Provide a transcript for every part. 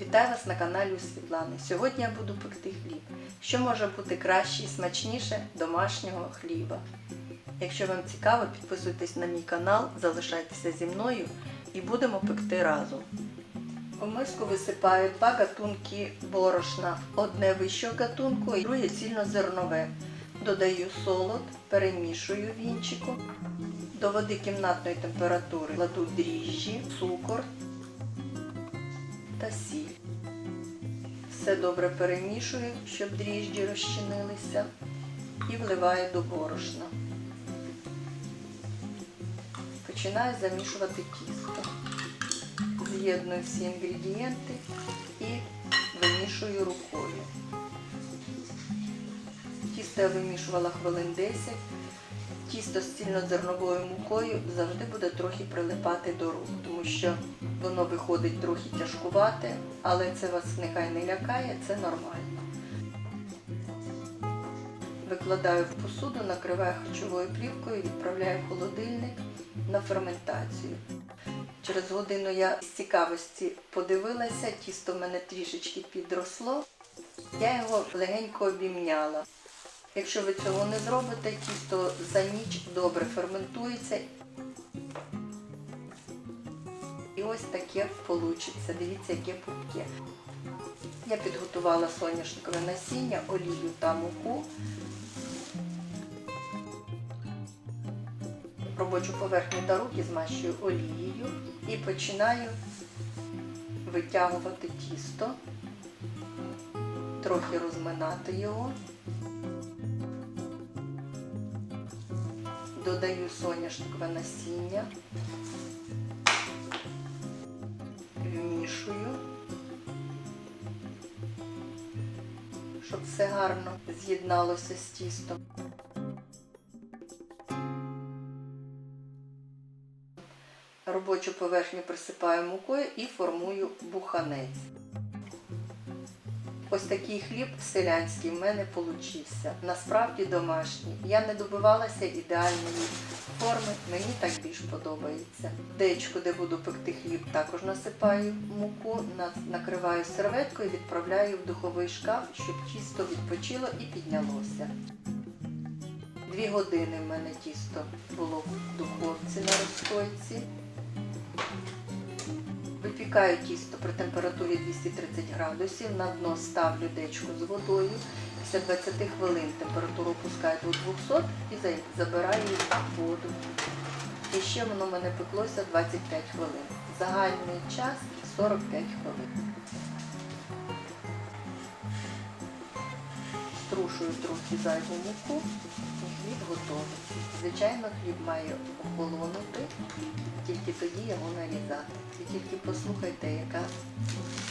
Вітаю вас на каналі у Світлани. Сьогодні я буду пекти хліб. Що може бути краще і смачніше домашнього хліба? Якщо вам цікаво, підписуйтесь на мій канал, залишайтеся зі мною і будемо пекти разом. У миску висипаю два гатунки борошна, одне вищого гатунку і друге цільнозернове. Додаю солод, перемішую вінчиком. До води кімнатної температури кладу дріжджі, цукор та сіль. Все добре перемішую, щоб дріжджі розчинилися, і вливаю до борошна. Починаю замішувати тісто. З'єдную всі інгредієнти і вимішую рукою. Тісто я вимішувала хвилин 10. Тісто з цільнозерновою мукою завжди буде трохи прилипати до рук, тому що воно виходить трохи тяжкувате, але це вас нехай не лякає, це нормально. Викладаю в посуду, накриваю харчовою плівкою, відправляю в холодильник на ферментацію. Через годину я з цікавості подивилася, тісто в мене трішечки підросло. Я його легенько обімняла. Якщо ви цього не зробите, тісто за ніч добре ферментується. І ось таке вийде. Дивіться, яке пухке. Я підготувала соняшникове насіння, олію та муку. Робочу поверхню та руки змащую олією і починаю витягувати тісто, трохи розминати його. Додаю соняшникове насіння, вмішую, щоб все гарно з'єдналося з тістом. Робочу поверхню присипаю мукою і формую буханець. Ось такий хліб селянський в мене получився. Насправді домашній. Я не добивалася ідеальної форми, мені так більш подобається. Дечку, де буду пекти хліб, також насипаю муку, накриваю серветкою відправляю в духовий шкаф, щоб тісто відпочило і піднялося. Дві години в мене тісто було в духовці на розстойці. Випікаю тісто при температурі 230 градусів, на дно ставлю дечку з водою. Після 20 хвилин температуру опускаю до 200 і за- забираю воду. І ще воно в мене пеклося 25 хвилин. Загальний час 45 хвилин. Струшую трохи зайву муку і хліб готовий. Звичайно, хліб має охолонути, тільки тоді його нарізати. Ви тільки послухайте, яка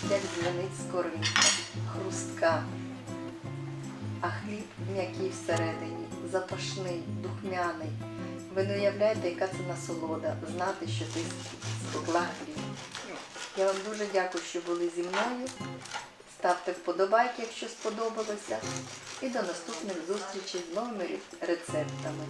як дзвонить скоринка, хрустка. А хліб м'який всередині, запашний, духмяний. Ви не уявляєте, яка це насолода знати, що ти спекла хліб. Я вам дуже дякую, що були зі мною. Ставте вподобайки, якщо сподобалося. І до наступних зустрічей з новими рецептами.